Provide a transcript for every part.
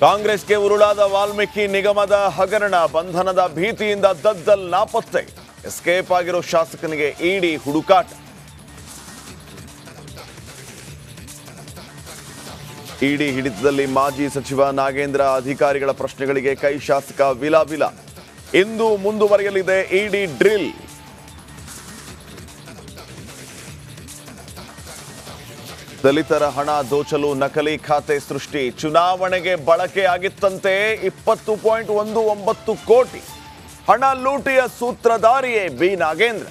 ಕಾಂಗ್ರೆಸ್ಗೆ ಉರುಳಾದ ವಾಲ್ಮೀಕಿ ನಿಗಮದ ಹಗರಣ, ಬಂಧನದ ಭೀತಿಯಿಂದ ದದ್ದಲ್ ನಾಪತ್ತೆ. ಎಸ್ಕೇಪ್ ಆಗಿರೋ ಶಾಸಕನಿಗೆ ಇಡಿ ಹುಡುಕಾಟ. ಇಡಿ ಹಿಡಿತದಲ್ಲಿ ಮಾಜಿ ಸಚಿವ ನಾಗೇಂದ್ರ ಅಧಿಕಾರಿಗಳ ಪ್ರಶ್ನೆಗಳಿಗೆ ಕೈ ಶಾಸಕ ವಿಲಾವಿಲ ಇಂದು ಮುಂದುವರಿಯಲಿದೆ ಇಡಿ ಡ್ರಿಲ್. ದಲಿತರ ಹಣ ದೋಚಲು ನಕಲಿ ಖಾತೆ ಸೃಷ್ಟಿ. ಚುನಾವಣೆಗೆ ಬಳಕೆಯಾಗಿತ್ತಂತೆ ಇಪ್ಪತ್ತು ಪಾಯಿಂಟ್ ಒಂದು ಒಂಬತ್ತು ಕೋಟಿ. ಹಣ ಲೂಟಿಯ ಸೂತ್ರಧಾರಿಯೇ ಬಿ. ನಾಗೇಂದ್ರ.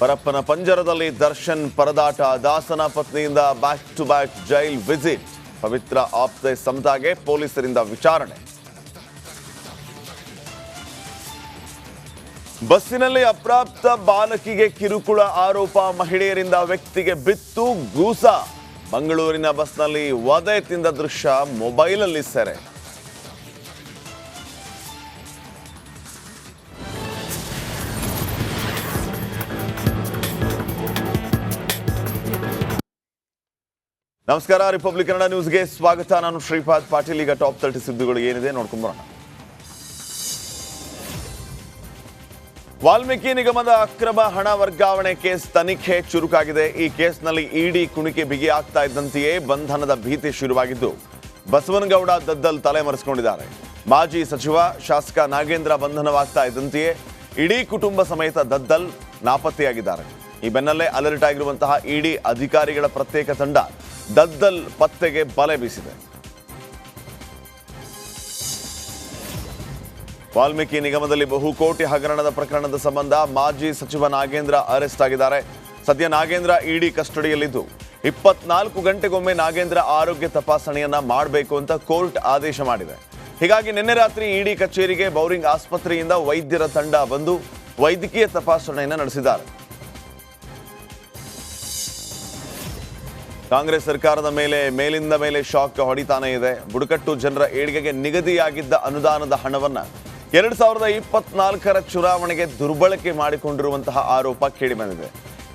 ಪರಪ್ಪನ ಪಂಜರದಲ್ಲಿ ದರ್ಶನ್ ಪರದಾಟ, ದಾಸನ ಪತ್ನಿಯಿಂದ back to back jail visit Pavithra ಆಪ್ತೆ ಸಮತಾಗೆ ಪೊಲೀಸರಿಂದ ವಿಚಾರಣೆ. ಬಸ್ಸಿನಲ್ಲಿ ಅಪ್ರಾಪ್ತ ಬಾಲಕಿಗೆ ಕಿರುಕುಳ ಆರೋಪ ಮಹಿಳೆಯರಿಂದ ವ್ಯಕ್ತಿಗೆ ಬಿತ್ತು ಗೂಸ. ಮಂಗಳೂರಿನ ಬಸ್ನಲ್ಲಿ ವಧೆ ತಿಂದ ದೃಶ್ಯ ಮೊಬೈಲಲ್ಲಿ ಸೆರೆ. ನಮಸ್ಕಾರ, ರಿಪಬ್ಲಿಕ್ ಕನ್ನಡ ನ್ಯೂಸ್ಗೆ ಸ್ವಾಗತ. ನಾನು ಶ್ರೀಪಾದ್ ಪಾಟೀಲ್. ಈಗ ಟಾಪ್ ತರ್ಟಿ ಸುದ್ದಿಗಳು ಏನಿದೆ ನೋಡ್ಕೊಂಬರೋಣ ವಾಲ್ಮೀಕಿ ನಿಗಮದ ಅಕ್ರಮ ಹಣ ವರ್ಗಾವಣೆ ಕೇಸ್ ತನಿಖೆ ಚುರುಕಾಗಿದೆ. ಈ ಕೇಸ್ನಲ್ಲಿ ಇಡಿ ಕುಣಿಕೆ ಬಿಗಿಯಾಗ್ತಾ ಇದ್ದಂತೆಯೇ ಬಂಧನದ ಭೀತಿ ಶುರುವಾಗಿದ್ದು, ಬಸವನಗೌಡ ದದ್ದಲ್ ತಲೆಮರೆಸಿಕೊಂಡಿದ್ದಾರೆ. ಮಾಜಿ ಸಚಿವ, ಶಾಸಕ ನಾಗೇಂದ್ರ ಬಂಧನವಾಗ್ತಾ ಇದ್ದಂತೆಯೇ ಇಡೀ ಕುಟುಂಬ ಸಮೇತ ದದ್ದಲ್ ನಾಪತ್ತೆಯಾಗಿದ್ದಾರೆ. ಈ ಬೆನ್ನಲ್ಲೇ ಅಲರ್ಟ್ ಆಗಿರುವಂತಹ ಇಡಿ ಅಧಿಕಾರಿಗಳ ಪ್ರತ್ಯೇಕ ತಂಡ ದದ್ದಲ್ ಪತ್ತೆಗೆ ಬಲೆ ಬೀಸಿದೆ. ವಾಲ್ಮೀಕಿ ನಿಗಮದಲ್ಲಿ ಬಹುಕೋಟಿ ಹಗರಣದ ಪ್ರಕರಣದ ಸಂಬಂಧ ಮಾಜಿ ಸಚಿವ ನಾಗೇಂದ್ರ ಅರೆಸ್ಟ್ ಆಗಿದ್ದಾರೆ. ಸದ್ಯ ನಾಗೇಂದ್ರ ಇಡಿ ಕಸ್ಟಡಿಯಲ್ಲಿದ್ದು. ಇಪ್ಪತ್ನಾಲ್ಕು ಗಂಟೆಗೊಮ್ಮೆ ನಾಗೇಂದ್ರ ಆರೋಗ್ಯ ತಪಾಸಣೆಯನ್ನ ಮಾಡಬೇಕು ಅಂತ ಕೋರ್ಟ್ ಆದೇಶ ಮಾಡಿದೆ. ಹೀಗಾಗಿ ನಿನ್ನೆ ರಾತ್ರಿ ಇಡಿ ಕಚೇರಿಗೆ ಬೌರಿಂಗ್ ಆಸ್ಪತ್ರೆಯಿಂದ ವೈದ್ಯರ ತಂಡ ಬಂದು ವೈದ್ಯಕೀಯ ತಪಾಸಣೆಯನ್ನು ನಡೆಸಿದ್ದಾರೆ. ಕಾಂಗ್ರೆಸ್ ಸರ್ಕಾರದ ಮೇಲೆ, ಮೇಲಿಂದ ಮೇಲೆ ಶಾಕ್ ಹೊಡಿತಾನೇ ಇದೆ. ಬುಡಕಟ್ಟು ಜನರ ಏಳಿಗೆಗೆ ನಿಗದಿಯಾಗಿದ್ದ ಅನುದಾನದ ಹಣವನ್ನ ಎರಡ್ ಸಾವಿರದ ಇಪ್ಪತ್ನಾಲ್ಕರ ಚುನಾವಣೆಗೆ ದುರ್ಬಳಕೆ ಮಾಡಿಕೊಂಡಿರುವಂತಹ ಆರೋಪ ಕೇಳಿಬಂದಿದೆ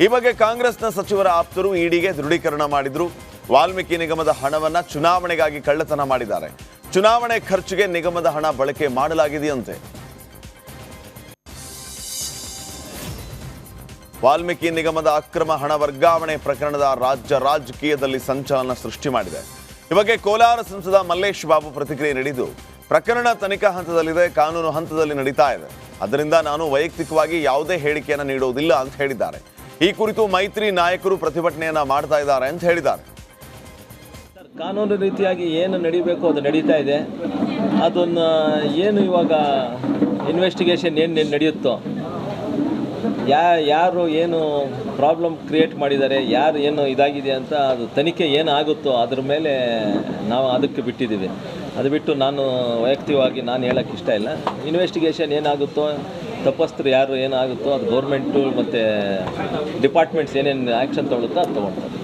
ಈ ಬಗ್ಗೆ ಕಾಂಗ್ರೆಸ್ನ ಸಚಿವರ ಆಪ್ತರು ಇಡಿಗೆ ದೃಢೀಕರಣ ಮಾಡಿದ್ರು. ವಾಲ್ಮೀಕಿ ನಿಗಮದ ಹಣವನ್ನ ಚುನಾವಣೆಗಾಗಿ ಕಳ್ಳತನ ಮಾಡಿದ್ದಾರೆ. ಚುನಾವಣೆ ಖರ್ಚಿಗೆ ನಿಗಮದ ಹಣ ಬಳಕೆ ಮಾಡಲಾಗಿದೆಯಂತೆ. ವಾಲ್ಮೀಕಿ ನಿಗಮದ ಅಕ್ರಮ ಹಣ ವರ್ಗಾವಣೆ ಪ್ರಕರಣದ ರಾಜ್ಯ ರಾಜಕೀಯದಲ್ಲಿ ಸಂಚಲನ ಸೃಷ್ಟಿ ಮಾಡಿದೆ. ಈ ಬಗ್ಗೆ ಕೋಲಾರ ಸಂಸದ ಮಲ್ಲೇಶ್ ಬಾಬು ಪ್ರತಿಕ್ರಿಯೆ ನೀಡಿದ್ದು ಪ್ರಕರಣ ತನಿಖಾ ಹಂತದಲ್ಲಿದೆ, ಕಾನೂನು ಹಂತದಲ್ಲಿ ನಡೀತಾ ಇದೆ. ಅದರಿಂದ ನಾನು ವೈಯಕ್ತಿಕವಾಗಿ ಯಾವುದೇ ಹೇಳಿಕೆಯನ್ನು ನೀಡುವುದಿಲ್ಲ ಅಂತ ಹೇಳಿದ್ದಾರೆ. ಈ ಕುರಿತು ಮೈತ್ರಿ ನಾಯಕರು ಪ್ರತಿಭಟನೆಯನ್ನ ಮಾಡ್ತಾ ಇದ್ದಾರೆ ಅಂತ ಹೇಳಿದ್ದಾರೆ. ಕಾನೂನು ರೀತಿಯಾಗಿ ಏನು ನಡೀಬೇಕು ಅದು ನಡೀತಾ ಇದೆ. ಅದನ್ನು ಏನು ಇವಾಗ ಇನ್ವೆಸ್ಟಿಗೇಷನ್ ಏನು ನಡೆಯುತ್ತೋ, ಯಾ ಯಾರು ಏನು ಪ್ರಾಬ್ಲಮ್ ಕ್ರಿಯೇಟ್ ಮಾಡಿದ್ದಾರೆ, ಯಾರು ಏನು ಇದಾಗಿದೆ ಅಂತ ಅದು ತನಿಖೆ ಏನಾಗುತ್ತೋ ಅದ್ರ ಮೇಲೆ ನಾವು ಅದಕ್ಕೆ ಬಿಟ್ಟಿದ್ದೀವಿ. ಅದು ಬಿಟ್ಟು ನಾನು ವೈಯಕ್ತಿಕವಾಗಿ ನಾನು ಹೇಳೋಕ್ಕೆ ಇಷ್ಟ ಇಲ್ಲ. ಇನ್ವೆಸ್ಟಿಗೇಷನ್ ಏನಾಗುತ್ತೋ ತಪ್ಪಸ್ತರು ಯಾರು ಏನಾಗುತ್ತೋ ಅದು ಗೌರ್ಮೆಂಟು ಮತ್ತು ಡಿಪಾರ್ಟ್ಮೆಂಟ್ಸ್ ಏನೇನು ಆ್ಯಕ್ಷನ್ ತೊಗೊಳುತ್ತೋ ಅದು ತೊಗೊಳ್ತಾರೆ